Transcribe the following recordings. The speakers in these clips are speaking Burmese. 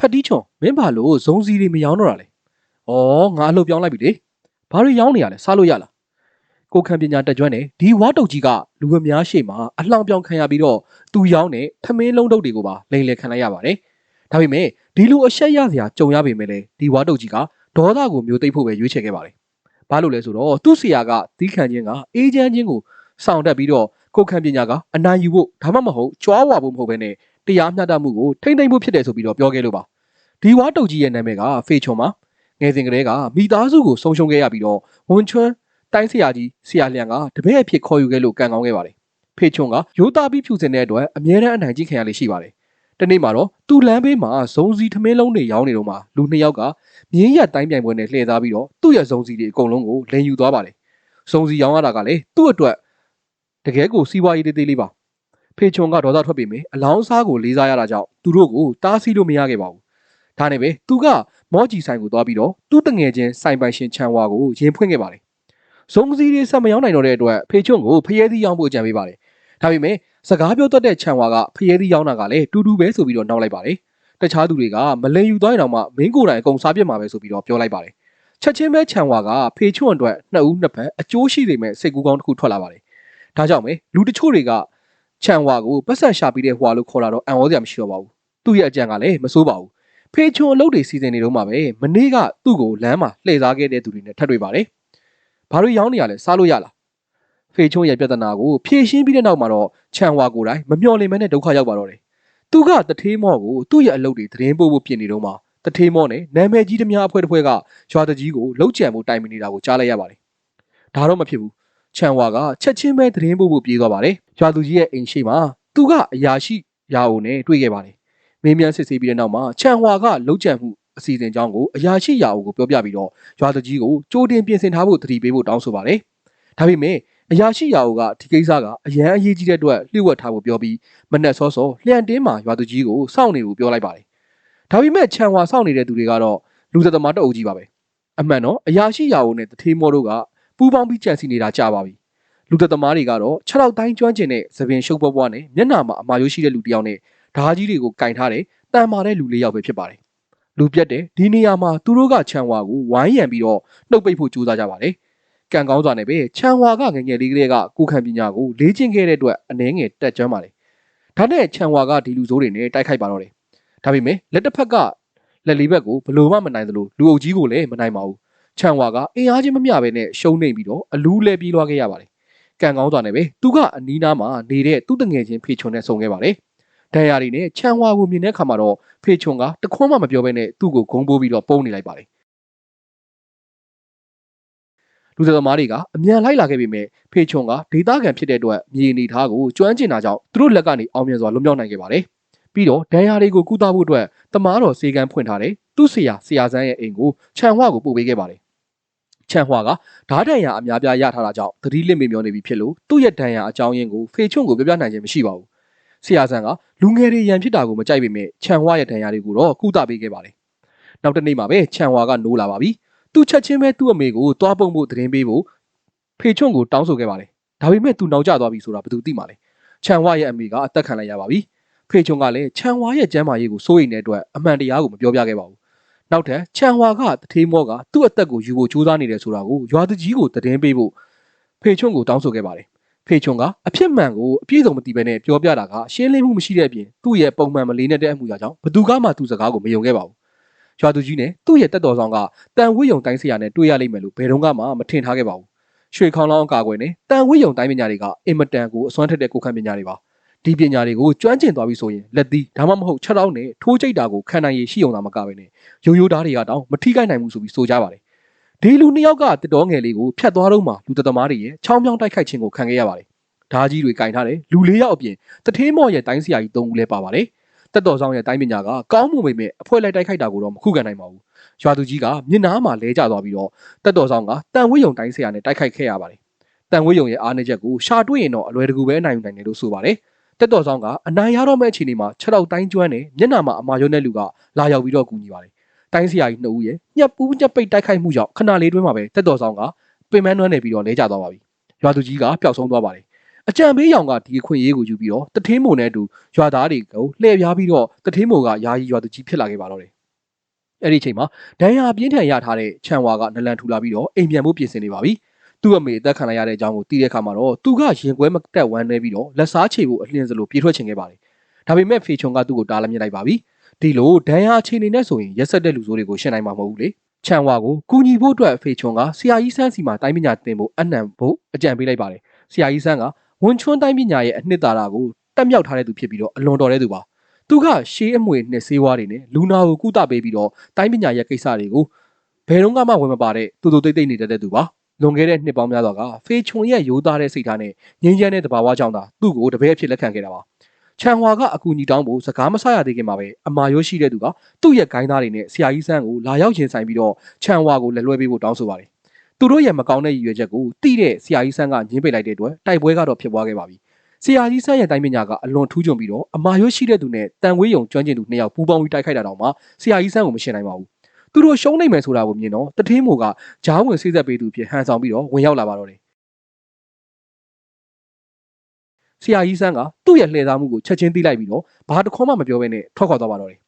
ဖတ်တီးချွန်မင်းဘာလို့ဇုံစီတွေမရောင်းတော့တာလဲဩငါအလုပ်ပြောင်းလိုက်ပြီလေဘာတွေရောင်းနေရလဲစားလို့ရလားကိုခံပညာတက်ကျွမ်းနေဒီဝါတုတ်ကြီးကလူအများရှေ့မှာအလောင်ပြောင်ခံရပြီးတော့သူရောင်းတဲ့ထမင်းလုံးတုတ်တွေကိုပါလိန်လေခံလိုက်ရပါတယ်ဒါပေမဲ့ဒီလိုအရှက်ရစရာကြုံရပေမဲ့လေဒီဝါတုတ်ကြီးကဒေါသကိုမျိုးသိပ်ဖို့ပဲရွေးချယ်ခဲ့ပါတယ်ဘာလို့လဲဆိုတော့သူ့ဆရာကတီးခံခြင်းကအေးချမ်းခြင်းကိုဆောင်တက်ပြီးတော့ကိုခံပညာကအနိုင်ယူဖို့ဒါမှမဟုတ်ကြွားဝါဖို့မဟုတ်ဘဲနဲ့ တရားမျှတမှုကိုထိမ့်သိမ့်ဖို့ဖြစ်တယ်ဆိုပြီးတော့ပြောခဲ့လို့ပါဒီဝါတုတ်ကြီးရဲ့နာမည်ကဖေချွန်ပါငယ်စဉ်ကတည်းကမိသားစုကိုဆုံးရှုံးခဲ့ရပြီးတော့ဝန်ချွန်းတိုင်းဆရာကြီးဆရာလျံကတပည့်အဖြစ်ခေါ်ယူခဲ့လို့ကံကောင်းခဲ့ပါတယ်ဖေချွန်ကရိုးသားပြီးဖြူစင်တဲ့အတွက်အမြဲတမ်းအနိုင်ကျင့်ခံရလေရှိပါတယ်တနေ့မှာတော့သူ့လမ်းဘေးမှာဇုံစီထမင်းလုံးတွေရောင်းနေတော့မှလူနှစ်ယောက်ကမြင်းရက်တိုင်းပြိုင်ပွဲနဲ့လှည့်သားပြီးတော့သူ့ရဲ့ဇုံစီတွေအကုန်လုံးကိုလိန်ယူသွားပါတယ်ဇုံစီရောင်းရတာကလည်းသူ့အတွက်တကယ်ကိုစီးပွားရေးသေးသေးလေးပါ ဖေချွန်ကဒေါသထွက်ပေမယ့်အလောင်းစားကိုလေးစားရတာကြောင့်သူတို့ကိုတားဆီးလို့မရခဲ့ပါဘူးဒါနဲ့ပဲသူကမော့ဂျီဆိုင်ကိုသွားပြီးတော့သူ့တငယ်ချင်းဆိုင်ပိုင်ရှင်ချန်ဝါကိုရင်ဖွင့်ခဲ့ပါတယ်ဇုံစီတွေဆက်မရောင်းနိုင်တော့တဲ့အတွက်ဖေချွန်ကိုဖျဲသီးရောင်းဖို့ကြံပေးပါတယ်ဒါပေမဲ့စကားပြောတတ်တဲ့ချန်ဝါကဖျဲသီးရောင်းတာကလည်းတူတူပဲဆိုပြီးတော့နောက်လိုက်ပါတယ်တခြားသူတွေကမလင်ယူသွားရင်တော့မှမင်းကိုယ်တိုင်အကုန်စားပြစ်မှာပဲဆိုပြီးတော့ပြောလိုက်ပါတယ်ချက်ချင်းပဲချန်ဝါကဖေချွန်အတွက်နှစ်ဦးနှစ်ဖက်အကျိုးရှိနေမဲ့စိတ်ကူးကောင်းတစ်ခုထွက်လာပါတယ်ဒါကြောင့်ပဲလူတချို့တွေက ချန်ဝါကိုပတ်ဆက်ရှာပြီးတဲ့ဟွာလို့ခေါ်လာတော့အံ့ဩစရာမရှိတော့ပါဘူးသူ့ရဲ့အကြံကလည်းမစိုးပါဘူးဖေချွန်အလုပ်တွေစီစဉ်နေတော့မှပဲမနေ့ကသူ့ကိုလမ်းမှာလှည့်စားခဲ့တဲ့သူတွေနဲ့ထပ်တွေ့ပါတယ်ဘာလို့ရောင်းနေရလဲစားလို့ရလားဖေချွန်ရဲ့ပြဿနာကိုဖြေရှင်းပြီးတဲ့နောက်မှာတော့ချန်ဝါကိုယ်တိုင်မမျှော်လင့်မဲနဲ့ဒုက္ခရောက်ပါတော့တယ်သူကတထေးမော့ကိုသူ့ရဲ့အလုပ်တွေသတင်းပို့ဖို့ပြင်နေတော့မှတထေးမော့နဲ့နာမည်ကြီးသမားအဖွဲ့တစ်ဖွဲ့ကရွာတကြီးကိုလှုပ်ကြံမှုတိုင်ပင်နေတာကိုကြားလိုက်ရပါတယ်ဒါတော့မဖြစ်ဘူး ချန်ဝါကချက်ချင်းပဲသတင်းပို့ဖို့ပြေးသွားပါတယ်ရွာသူကြီးရဲ့အိမ်ရှိမှာသူကအရာရှိရာအိုနဲ့တွေ့ခဲ့ပါတယ်မင်းမြန်စစ်ဆေးပြီးတဲ့နောက်မှာချန်ဝါကလှုပ်ကြံမှုအစီအစဉ်ကြောင်းကိုအရာရှိရာအိုကိုပြောပြပြီးတော့ရွာသူကြီးကိုကြိုတင်ပြင်ဆင်ထားဖို့တတိပေးဖို့တောင်းဆိုပါတယ်ဒါပေမဲ့အရာရှိရာအိုကဒီကိစ္စကအရန်အရေးကြီးတဲ့အတွက်လျှို့ဝှက်ထားဖို့ပြောပြီးမနက်စောစောလျှန်တင်းမှာရွာသူကြီးကိုစောင့်နေဖို့ပြောလိုက်ပါတယ်ဒါပေမဲ့ချန်ဝါစောင့်နေတဲ့သူတွေကတော့လူသက်သမားတအုပ်ကြီးပါပဲအမှန်တော့အရာရှိရာအိုနဲ့တထေးမောတို့က ပူးပေါင်းပြီးကြံစီနေတာကြာပါပြီလူသက်သမားတွေကတော့6လောက်တိုင်းကျွမ်းကျင်တဲ့သပင်ရှုပ်ပွားပွားနဲ့မျက်နှာမှာအမာရိုးရှိတဲ့လူတစ်ယောက်နဲ့ဓာကြီးတွေကိုကင်ထားတဲ့တန်မာတဲ့လူလေးယောက်ပဲဖြစ်ပါတယ်လူပြတ်တဲ့ဒီနေရာမှာသူတို့ကချန်ဝါကိုဝိုင်းရံပြီးတော့နှုတ်ပိတ်ဖို့ကြိုးစားကြပါတယ်ကံကောင်းစွာနဲ့ပဲချန်ဝါကငယ်ငယ်လေးကလေးကကိုခံပညာကိုလေ့ကျင့်ခဲ့တဲ့အတွက်အနှဲငယ်တက်ကြွမ်းပါတယ်ဒါနဲ့ချန်ဝါကဒီလူဆိုးတွေနဲ့တိုက်ခိုက်ပါတော့တယ်ဒါပေမဲ့လက်တစ်ဖက်ကလက်လေးဘက်ကိုဘလို့မှမနိုင်သလိုလူအုပ်ကြီးကိုလည်းမနိုင်ပါဘူး ချန်ဝါကအင်အားချင်းမမျှပဲနဲ့ရှုံးနေပြီးတော့အလူးလဲပြေးလွှားခဲ့ရပါတယ်ကံကောင်းစွာနဲ့ပဲသူကအနီးနားမှာနေတဲ့သူ့တငယ်ချင်းဖေချွန်နဲ့ဆုံခဲ့ပါတယ်ဒဏ်ရာတွေနဲ့ချန်ဝါကိုမြင်တဲ့အခါမှာတော့ဖေချွန်ကတခွန်းမှမပြောဘဲနဲ့သူ့ကိုဂုံပိုးပြီးတော့ပုံနေလိုက်ပါတယ်လူသမားတွေကအမြန်လိုက်လာခဲ့ပေမဲ့ဖေချွန်ကဒေသခံဖြစ်တဲ့အတွက်မြေအနေထားကိုကျွမ်းကျင်တာကြောင့်သူတို့လက်ကနေအောင်မြင်စွာလွတ်မြောက်နိုင်ခဲ့ပါတယ်ပြီးတော့ဒဏ်ရာတွေကိုကုသဖို့အတွက်တမားတော်စေကန်းဖွင့်ထားတဲ့သူ့ဆရာဆရာဆန်းရဲ့အိမ်ကိုခြံဝကိုပို့ပေးခဲ့ပါတယ် ခြံဝကဓာတ်ဒဏ်ရာအများပြားရထားတာကြောင့်သတိလစ်မေမျောနေပြီဖြစ်လို့သူ့ရဲ့ဒဏ်ရာအကြောင်းရင်းကိုဖေချွန်ကိုပြပြနိုင်ခြင်းမရှိပါဘူးဆရာဆန်းကလူငယ်တွေရန်ဖြစ်တာကိုမကြိုက်ပေမဲ့ခြံဝရဲ့ဒဏ်ရာတွေကိုတော့ကုသပေးခဲ့ပါတယ်နောက်တစ်နေ့မှာပဲခြံဝကနိုးလာပါပြီသူချက်ချင်းပဲသူ့အမေကိုသွားပုံဖို့သတင်းပေးဖို့ဖေချွန်ကိုတောင်းဆိုခဲ့ပါတယ်ဒါပေမဲ့သူနောက်ကျသွားပြီဆိုတာဘယ်သူသိမှာလဲခြံဝရဲ့အမေကအသက်ခံလိုက်ရပါပြီဖေချွန်ကလည်းခြံဝါရဲ့ကျမ်းမာရေးကိုစိုးရိမ်တဲ့အတွက်အမှန်တရားကိုမပြောပြခဲ့ပါဘူး။ နောက်ထပ်ခြံဝါကတထေးမောကသူ့အသက်ကိုယူဖို့ကြိုးစားနေတယ်ဆိုတာကိုရွာသူကြီးကိုသတင်းပေးဖို့ဖေချွန်ကိုတောင်းဆိုခဲ့ပါတယ်။ဖေချွန်ကအဖြစ်မှန်ကိုအပြည့်စုံမသိဘဲနဲ့ပြောပြတာကရှင်းလင်းမှုမရှိတဲ့အပြင်သူ့ရဲ့ပုံမှန်မလေးနဲ့တဲ့အမှုရာကြောင့်ဘသူကမှသူ့စကားကိုမယုံခဲ့ပါဘူး။ရွာသူကြီးနဲ့သူ့ရဲ့တက်တော်ဆောင်ကတန်ဝိယုံတိုင်းဆရာနဲ့တွေ့ရလိမ့်မယ်လို့ဘယ်တော့မှမထင်ထားခဲ့ပါဘူး။ရွှေခေါင်းလောင်းအကာအကွယ်နဲ့တန်ဝိယုံတိုင်းပညာတွေကအင်မတန်ကိုအစွမ်းထက်တဲ့ကိုယ်ခံပညာတွေပါ။ ဒီပညာတွေကိုကျွမ်းကျင်သွားပြီဆိုရင်လက်သီးဒါမှမဟုတ်6တောင်းနဲ့ထိုးကြိတ်တာကိုခံနိုင်ရရှိအောင်သာမကပဲနဲ့ရိုးရိုးသားတွေကတောင်မထိခိုက်နိုင်ဘူးဆိုပြီးဆိုကြပါတယ်ဒီလူနှစ်ယောက်ကတတော်ငယ်လေးကိုဖျက်သွားတော့မှလူတသမားတွေရဲ့ချောင်းပြောင်းတိုက်ခိုက်ခြင်းကိုခံခဲ့ရပါတယ်ဓာကြီးတွေကင်ထားတယ်လူလေးယောက်အပြင်တထေးမော့ရဲ့တိုင်းဆရာကြီး၃ဦးလည်းပါပါတယ်တက်တော်ဆောင်ရဲ့တိုင်းပညာကကောင်းမှုပေမဲ့အဖွဲလိုက်တိုက်ခိုက်တာကိုတော့မခုခံနိုင်ပါဘူးရွာသူကြီးကမျက်နှာမှာလဲကျသွားပြီးတော့တက်တော်ဆောင်ကတန်ဝိယုံတိုင်းဆရာနဲ့တိုက်ခိုက်ခဲ့ရပါတယ်တန်ဝိယုံရဲ့အားနည်းချက်ကိုရှာတွေ့ရင်တော့အလွယ်တကူပဲနိုင်ယူနိုင်တယ်လို့ဆိုပါတယ် တက်တော်ဆောင်ကအနိုင်ရတော့မဲ့အခြေအနေမှာ6တောက်တိုင်းကျွမ်းနဲ့မျက်နှာမှာအမာရုံးတဲ့လူကလာရောက်ပြီးတော့ကူညီပါတယ်။တိုင်းဆရာကြီးနှစ်ဦးရဲ့ညက်ပူးညက်ပိတ်တိုက်ခိုက်မှုကြောင့်ခဏလေးတွင်းမှာပဲတက်တော်ဆောင်ကပင်မနှွမ်းနေပြီးတော့လဲကျသွားပါပြီ။ရွာသူကြီးကပျောက်ဆုံးသွားပါတယ်။အကြံပေးရောင်ကဒီအခွင့်အရေးကိုယူပြီးတော့တထင်းမုံနဲ့အတူရွာသားတွေကိုလှည့်ပြားပြီးတော့တထင်းမုံကယာယီရွာသူကြီးဖြစ်လာခဲ့ပါတော့တယ်အဲ့ဒီအချိန်မှာဒဏ်ရာပြင်းထန်ရထားတဲ့ချန်ဝါကနလန်ထူလာပြီးတော့အိမ်ပြန်ဖို့ပြင်ဆင်နေပါပြီ သူ့အမေအသက်ခံလိုက်ရတဲ့အကြောင်းကိုသိတဲ့အခါမှာတော့သူကရင်ကွဲမတက်ဝမ်းနေပြီးတော့လက်စားချေဖို့အလင်းစလိုပြေးထွက်ချင်ခဲ့ပါတယ်ဒါပေမဲ့ဖေချုံကသူ့ကိုတားလည်းမြစ်လိုက်ပါပြီဒီလိုဒဏ်ရာအခြေအနေနဲ့ဆိုရင်ရက်ဆက်တဲ့လူဆိုးတွေကိုရှင်းနိုင်မှာမဟုတ်ဘူးလေချန်ဝါကိုကူညီဖို့အတွက်ဖေချုံကဆရာကြီးဆန်းစီမှာတိုင်းပညာသင်ဖို့အနံဖို့အကြံပေးလိုက်ပါတယ်ဆရာကြီးဆန်းကဝန်ချွန်းတိုင်းပညာရဲ့အနှစ်သာရကိုတက်မြောက်ထားတဲ့သူဖြစ်ပြီးတော့အလွန်တော်တဲ့သူပါသူကရှေးအမွေနှစ်ဆေးဝါးတွေနဲ့လူနာကိုကုသပေးပြီးတော့တိုင်းပညာရဲ့ကိစ္စတွေကိုဘယ်တော့မှဝင်မပါတဲ့တူတူတိတ်တိတ်နေတတ်တဲ့သူပါ လွန်ခဲ့တဲ့နှစ်ပေါင်းများစွာကဖေချုံရဲ့ရိုးသားတဲ့စိတ်ထားနဲ့ငြင်းချမ်းတဲ့တဘာဝကြောင့်သာသူ့ကိုတပည့်အဖြစ်လက်ခံခဲ့တာပါချန်ဟွာကအကူအညီတောင်းဖို့စကားမဆရသေးခင်မှာပဲအမာရိုးရှိတဲ့သူကသူ့ရဲ့ဂိုင်းသားတွေနဲ့ဆရာကြီးဆန်းကိုလာရောက်ရင်ဆိုင်ပြီးတော့ချန်ဟွာကိုလက်လွှဲပေးဖို့တောင်းဆိုပါတယ်သူတို့ရဲ့မကောင်းတဲ့ရည်ရွယ်ချက်ကိုတိတဲ့ဆရာကြီးဆန်းကညှင်းပယ်လိုက်တဲ့အတွက်တိုက်ပွဲကတော့ဖြစ်ပွားခဲ့ပါပြီဆရာကြီးဆန်းရဲ့တိုင်းပညာကအလွန်ထူးချွန်ပြီးတော့အမာရွှရှိတဲ့သူနဲ့တန်ဝေးယုံကျွမ်းကျင်သူနှစ်ယောက်ပူးပေါင်းပြီးတိုက်ခိုက်တာတောင်မှဆရာကြီးဆန်းကိုမရှင်းနိုင်ပါဘူး သူတို့ရှုံးနိုင်မယ်ဆိုတာကိုမြင်တော့တထင်းမိုကဂျားဝင်စိတ်သက်ပေးသူဖြစ်ဟန်ဆောင်ပြီးတော့ဝင်ရောက်လာပါတော့တယ်ဆရာကြီးဆန်းကသူ့ရဲ့လှည့်သားမှုကိုချက်ချင်းသိလိုက်ပြီးတော့ဘာတစ်ခေါမှမပြောဘဲနဲ့ထွက်ခွာသွားပါတော့တယ်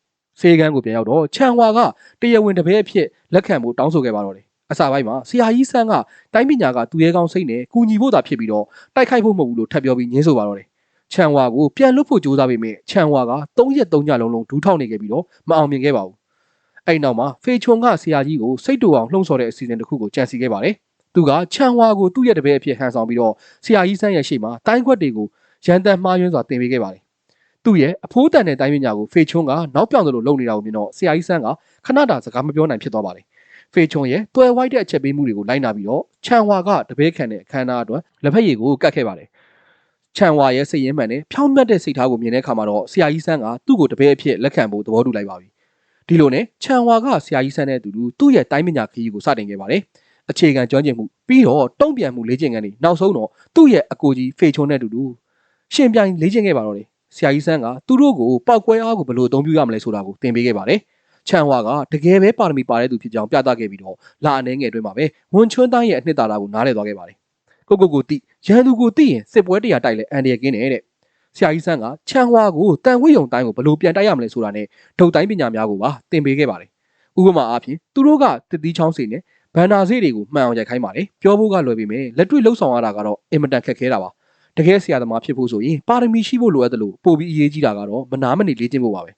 စေကန်းကိုပြန်ရောက်တော့ချန်ဝါကတရားဝင်တပည့်အဖြစ်လက်ခံဖို့တောင်းဆိုခဲ့ပါတော့တယ်အစာပိုင်းမှာဆရာကြီးဆန်းကတိုင်းပညာကသူရဲကောင်းစိတ်နဲ့ကူညီဖို့သာဖြစ်ပြီးတော့တိုက်ခိုက်ဖို့မဟုတ်ဘူးလို့ထပ်ပြောပြီးညင်းဆိုပါတော့တယ်ချန်ဝါကိုပြန်လွတ်ဖို့ကြိုးစားပေမဲ့ချန်ဝါက၃ရက်၃ညလုံးလုံးဒူးထောက်နေခဲ့ပြီးတော့မအောင်မြင်ခဲ့ပါဘူး အဲ့နောက်မှာဖေချွန်ကဆရာကြီးကိုစိတ်တူအောင်လှုံ့ဆော်တဲ့အစီအစဉ်တစ်ခုကိုကြံစီခဲ့ပါတယ်သူကချန်ဝါကိုသူ့ရဲ့တပည့်အဖြစ်ဟန်ဆောင်ပြီးတော့ဆရာကြီးဆန်းရဲ့ရှေ့မှာတိုင်းခွက်တွေကိုရန်တမ်းမှားယွင်းစွာတင်ပေးခဲ့ပါတယ်သူ့ရဲ့အဖိုးတန်တဲ့တိုင်းပညာကိုဖေချွန်ကနောက်ပြောင်သလိုလုပ်နေတာကိုမြင်တော့ဆရာကြီးဆန်းကခဏတာစကားမပြောနိုင်ဖြစ်သွားပါတယ်ဖေချွန်ရဲ့တွယ်ဝိုက်တဲ့အချက်ပေးမှုတွေကိုလိုက်နာပြီးတော့ချန်ဝါကတပည့်ခံတဲ့အခမ်းအနားအတွက်လက်ဖက်ရည်ကိုကတ်ခဲ့ပါတယ်ချန်ဝါရဲ့စိတ်ရင်းမှန်နဲ့ဖြောင်းမြတ်တဲ့စိတ်ထားကိုမြင်တဲ့အခါမှာတော့ဆရာကြီးဆန်းကသူ့ကိုတပည့်အဖြစ်လက်ခံဖို့သဘောတူလိုက်ပါပြီ ဒီလိုနဲ့ချန်ဝါကဆရာကြီးဆန်းနဲ့အတူတူသူ့ရဲ့တိုင်းပညာခရီးကိုစတင်ခဲ့ပါတယ်အခြေခံကျွမ်းကျင်မှုပြီးတော့တုံ့ပြန်မှုလေ့ကျင့်ခန်းတွေနောက်ဆုံးတော့သူ့ရဲ့အကိုကြီးဖေချွန်နဲ့အတူတူရှင်ပြိုင်လေ့ကျင့်ခဲ့ပါတော့တယ်ဆရာကြီးဆန်းကသူတို့ကိုပောက်ကွဲအားကိုဘယ်လိုအသုံးပြုရမလဲဆိုတာကိုသင်ပေးခဲ့ပါတယ်ချန်ဝါကတကယ်ပဲပါရမီပါတဲ့သူဖြစ်ကြောင်းပြသခဲ့ပြီးတော့လာအနေငယ်အတွင်းမှာပဲဝန်ချွန်းတိုင်းရဲ့အနှစ်သာရကိုနားလည်သွားခဲ့ပါတယ်ကိုကိုကိုတိရန်သူကိုတိရင်စစ်ပွဲတရားတိုက်လဲအန်ဒီရကင်းနေတဲ့ ဆရာကြီးဆန်းကချန်ဝါကိုတန်ဝိယုံတိုင်းကိုဘယ်လိုပြန်တိုက်ရမလဲဆိုတာနဲ့ဒုတ်တိုင်းပညာများကိုပါသင်ပေးခဲ့ပါတယ်ဥပမာအားဖြင့်သူတို့ကတတိချောင်းစီနဲ့ဘန်နာစေးတွေကိုမှန်အောင်ရိုက်ခိုင်းပါတယ်ပြောဖို့ကလွယ်ပေမဲ့လက်တွေ့လှုပ်ဆောင်ရတာကတော့အင်မတန်ခက်ခဲတာပါတကယ်ဆရာသမားဖြစ်ဖို့ဆိုရင်ပါရမီရှိဖို့လိုအပ်တယ်လို့ပို့ပြီးအရေးကြီးတာကတော့မနာမနေလေ့ကျင့်ဖို့ပါပဲ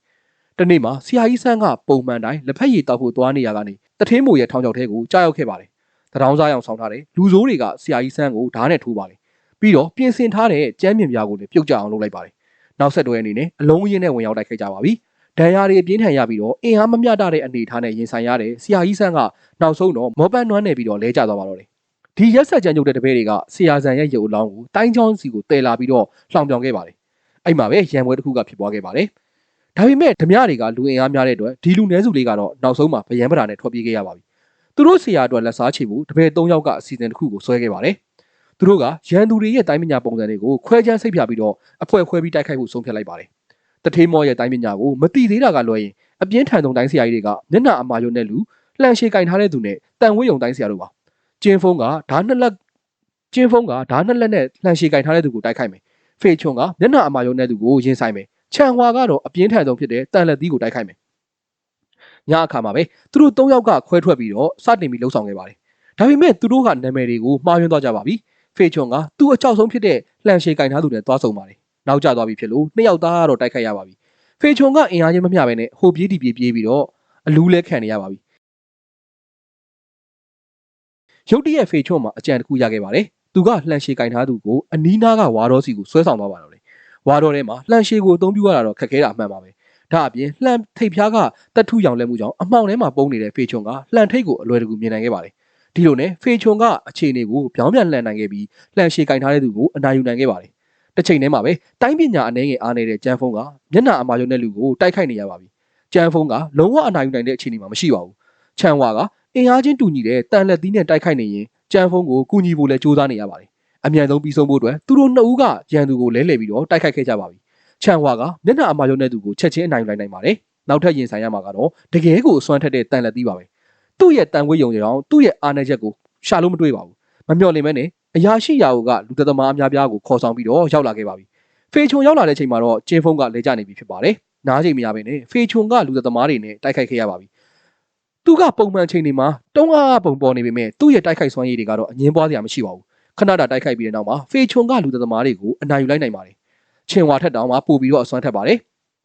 တနေ့မှာဆရာကြီးဆန်းကပုံမှန်တိုင်းလက်ဖက်ရည်တောက်ဖို့သွားနေရကနေတထင်းမိုရဲ့ထောင်ချောက်ထဲကိုကြားရောက်ခဲ့ပါတယ်တရောင်းစားအောင်ဆောင်ထားတယ်လူဆိုးတွေကဆရာကြီးဆန်းကိုဓာတ်နဲ့ထိုးပါတယ် ပြီးတော့ပြင်ဆင်ထားတဲ့ကျမ်းမြင်ပြားကိုလည်းပြုတ်ကြအောင်လုပ်လိုက်ပါတယ်နောက်ဆက်တွဲအနေနဲ့အလုံးအင်းနဲ့ဝင်ရောက်တိုက်ခိုက်ကြပါပြီဒဏ်ရာတွေအပြင်းထန်ရပြီးတော့အင်အားမမျှတတဲ့အနေအထားနဲ့ရင်ဆိုင်ရတဲ့ဆရာကြီးဆန်းကနောက်ဆုံးတော့မောပန်းနွမ်းနေပြီးတော့လဲကျသွားပါတော့တယ်ဒီရက်ဆက်ကြမ်းကြုတ်တဲ့တပည့်တွေကဆရာဆန်ရဲ့ရုပ်အလောင်းကိုတိုင်းချောင်းစီကိုတည်လာပြီးတော့လှောင်ပြောင်ခဲ့ပါတယ်အဲ့မှာပဲရံပွဲတစ်ခုကဖြစ်ပွားခဲ့ပါတယ်ဒါပေမဲ့ဓမြတွေကလူအင်အားများတဲ့အတွက်ဒီလူနည်းစုလေးကတော့နောက်ဆုံးမှာဗယံပရာနဲ့ထွက်ပြေးခဲ့ရပါပြီသူတို့ဆရာအတွက်လက်စားချေဖို့တပည့်၃ယောက်ကအစီအစဉ်တစ်ခုကိုဆွဲခဲ့ပါတယ် သူတို့ကရန်သူတွေရဲ့တိုင်းပညာပုံစံတွေကိုခွဲခြမ်းစိတ်ဖြာပြီးတော့အဖွဲခွဲပြီးတိုက်ခိုက်ဖို့ဆုံးဖြတ်လိုက်ပါတယ်တထေးမောရဲ့တိုင်းပညာကိုမတိသေးတာကလွယ်ရင်အပြင်းထန်ဆုံးတိုင်းဆရာကြီးတွေကမျက်နှာအမာရုံနဲ့လူလှန်ရှည်ကင်ထားတဲ့သူနဲ့တန်ဝေးယုံတိုင်းဆရာတို့ပါကျင်းဖုံးကဓာတ်နှစ်လက်ကျင်းဖုံးကဓာတ်နှစ်လက်နဲ့လှန်ရှည်ကင်ထားတဲ့သူကိုတိုက်ခိုက်မယ်ဖေချွန်ကမျက်နှာအမာရုံနဲ့သူကိုရင်ဆိုင်မယ်ချန်ဟွာကတော့အပြင်းထန်ဆုံးဖြစ်တဲ့တန်လက်သီးကိုတိုက်ခိုက်မယ်ညအခါမှာပဲသူတို့၃ယောက်ကခွဲထွက်ပြီးတော့စတင်ပြီးလှုပ်ဆောင်ခဲ့ပါတယ်ဒါပေမဲ့သူတို့ကနာမည်တွေကိုမှားယွင်းသွားကြပါပြီ ဖေချွန်ကသူ့အကြောက်ဆုံးဖြစ်တဲ့လှန်ရှည်ကင်ထားသူနဲ့သွားဆုံပါတယ်နောက်ကျသွားပြီဖြစ်လို့နှစ်ယောက်သားကတော့တိုက်ခိုက်ရပါပြီဖေချွန်ကအင်အားချင်းမမျှပဲနဲ့ဟိုပြေးဒီပြေးပြေးပြီးတော့အလူးလဲခံနေရပါပြီရုတ်တရက်ဖေချွန်မှာအကြံတစ်ခုရခဲ့ပါတယ်သူကလှန်ရှည်ကင်ထားသူကိုအနီးနားကဝါတော်စီကိုဆွဲဆောင်သွားပါတော့တယ်ဝါတော်ထဲမှာလှန်ရှည်ကိုအသုံးပြုရတာတော့ခက်ခဲတာအမှန်ပါပဲဒါအပြင်လှန်ထိပ်ဖျားကတက်ထုရောင်လဲမှုကြောင့်အမှောင်ထဲမှာပုံနေတဲ့ဖေချွန်ကလှန်ထိပ်ကိုအလွယ်တကူမြင်နိုင်ခဲ့ပါတယ် ဒီလိုနဲ့ဖေချွန်ကအခြေအနေကိုပြောင်းပြန်လှန်နိုင်ခဲ့ပြီးလှန်ရှည်ကင်ထားတဲ့သူကိုအနာယူနိုင်ခဲ့ပါတယ်တစ်ချိန်တည်းမှာပဲတိုင်းပညာအနေငယ်အားနေတဲ့ကျန်းဖုံးကမျက်နှာအမာရုံတဲ့လူကိုတိုက်ခိုက်နေရပါပြီကျန်းဖုံးကလုံးဝအနာယူနိုင်တဲ့အခြေအနေမှာမရှိပါဘူးချန်ဝါကအင်အားချင်းတူညီတဲ့တန်လက်သီးနဲ့တိုက်ခိုက်နေရင်ကျန်းဖုံးကိုကူညီဖို့လဲကြိုးစားနေရပါတယ်အမြန်ဆုံးပြီးဆုံးဖို့အတွက်သူတို့နှစ်ဦးကရန်သူကိုလဲလှယ်ပြီးတော့တိုက်ခိုက်ခဲ့ကြပါပြီချန်ဝါကမျက်နှာအမာရုံတဲ့သူကိုချက်ချင်းအနိုင်ယူနိုင်နိုင်ပါတယ်နောက်ထပ်ရင်ဆိုင်ရမှာကတော့တကယ်ကိုအစွမ်းထက်တဲ့တန်လက်သီးပါပဲ သူ့ရဲ့တန်ခွေးယုံကြောင်သူ့ရဲ့အားနည်းချက်ကိုရှာလို့မတွေ့ပါဘူးမမျှော်လင့်မဲနဲ့အရာရှိရာဟုကလူသက်သမားအများပြားကိုခေါ်ဆောင်ပြီးတော့ရောက်လာခဲ့ပါပြီဖေချုံရောက်လာတဲ့အချိန်မှာတော့ကျင်းဖုံးကလဲကျနေပြီဖြစ်ပါတယ်နားချိန်မရဘဲနဲ့ဖေချုံကလူသက်သမားတွေနဲ့တိုက်ခိုက်ခဲ့ရပါပြီသူကပုံမှန်ချိန်တွေမှာတုံးအားပုံပေါ်နေပေမဲ့သူ့ရဲ့တိုက်ခိုက်စွမ်းရည်တွေကတော့အငင်းပွားစရာမရှိပါဘူးခဏတာတိုက်ခိုက်ပြီးတဲ့နောက်မှာဖေချုံကလူသက်သမားတွေကိုအနိုင်ယူလိုက်နိုင်ပါတယ်ချင်းဝါထက်တောင်မှပို့ပြီးတော့အစွမ်းထက်ပါတယ်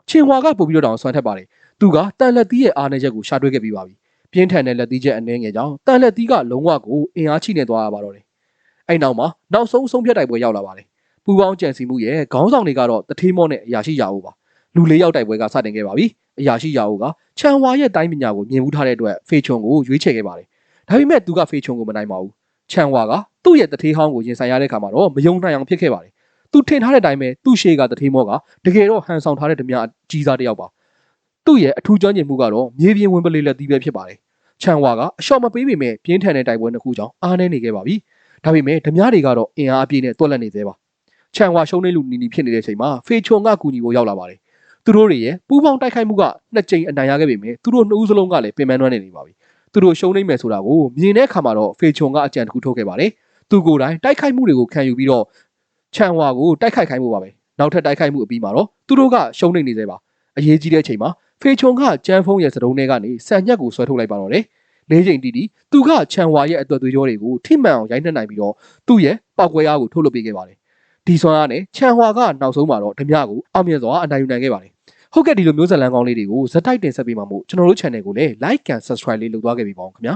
ချင်းဝါကပို့ပြီးတော့တောင်အစွမ်းထက်ပါတယ်သူကတန်လက်သီးရဲ့အားနည်းချက်ကိုရှာတွေ့ခဲ့ပြီးပါပြီ ပြင်းထန်တဲ့လက်သီးချက်အနှဲငယ်ကြောင့်တန်လက်သီးကလုံးဝကိုအင်အားချိနေသွားရပါတော့တယ်အဲ့နောက်မှာနောက်ဆုံးဆုံးဖြတ်တိုက်ပွဲရောက်လာပါတယ်ပူပေါင်းကြံစီမှုရဲ့ခေါင်းဆောင်တွေကတော့တထေးမော့နဲ့အရာရှိရာအိုပါလူလေးယောက်တိုက်ပွဲကစတင်ခဲ့ပါပြီအရာရှိရာအိုကချန်ဝါရဲ့တိုင်းပညာကိုမြင်မှုထားတဲ့အတွက်ဖေချုံကိုရွေးချယ်ခဲ့ပါတယ်ဒါပေမဲ့သူကဖေချုံကိုမနိုင်ပါဘူးချန်ဝါကသူ့ရဲ့တထေးဟောင်းကိုရင်ဆိုင်ရတဲ့အခါမှာတော့မယုံနိုင်အောင်ဖြစ်ခဲ့ပါတယ်သူထင်ထားတဲ့အတိုင်းပဲသူ့ရှေ့ကတထေးမော့ကတကယ်တော့ဟန်ဆောင်ထားတဲ့ဓမြကြီးစားတစ်ယောက်ပါ သူ့ရဲ့အထူးကျွမ်းကျင်မှုကတော့မြေပြင်ဝင်ပလေလက်သီးပဲဖြစ်ပါတယ်ချန်ဝါကအလျှော့မပေးပေမဲ့ပြင်းထန်တဲ့တိုက်ပွဲတစ်ခုကြောင့်အားနည်းနေခဲ့ပါပြီဒါပေမဲ့ဓမြတွေကတော့အင်အားအပြည့်နဲ့တွက်လက်နေသေးပါချန်ဝါရှုံးနေလူနီနီဖြစ်နေတဲ့အချိန်မှာဖေချုံကကူညီဖို့ရောက်လာပါတယ်သူတို့တွေရဲ့ပူပေါင်းတိုက်ခိုက်မှုကနှစ်ကြိမ်အနိုင်ရခဲ့ပေမဲ့သူတို့နှစ်ဦးစလုံးကလည်းပင်ပန်းနှွမ်းနေနေပါပြီသူတို့ရှုံးနေမယ်ဆိုတာကိုမြင်တဲ့အခါမှာတော့ဖေချုံကအကြံတစ်ခုထုတ်ခဲ့ပါတယ်သူကိုယ်တိုင်တိုက်ခိုက်မှုတွေကိုခံယူပြီးတော့ချန်ဝါကိုတိုက်ခိုက်ခိုင်းမှုပါပဲနောက်ထပ်တိုက်ခိုက်မှုအပြီးမှာတော့သူတို့ကရှုံးနေနေသေးပါအရေးကြီးတဲ့အချိန်မှာ ဖေချုံကကြမ်းဖုံးရဲ့စတုံးထဲကနေဆန်ညက်ကိုဆွဲထုတ်လိုက်ပါတော့တယ်လေးချိန်တီးတီးသူကချန်ဝါရဲ့အသွက်သွေးကြောတွေကိုထိမှန်အောင်ရိုက်နှက်နိုင်ပြီးတော့သူ့ရဲ့ပောက်ကွဲအားကိုထုတ်လုပ်ပေးခဲ့ပါတယ်ဒီဆွမ်းအားနဲ့ချန်ဝါကနောက်ဆုံးမှာတော့ဓမြကိုအောင်မြင်စွာအနိုင်ယူနိုင်ခဲ့ပါတယ်ဟုတ်ကဲ့ဒီလိုမျိုးဇာတ်လမ်းကောင်းလေးတွေကိုဇက်တိုက်တင်ဆက်ပေးမှာမို့ကျွန်တော်တို့ channel ကိုလည်း like and subscribe လေးလုပ်သွားခဲ့ပြီပေါ့ခင်ဗျာ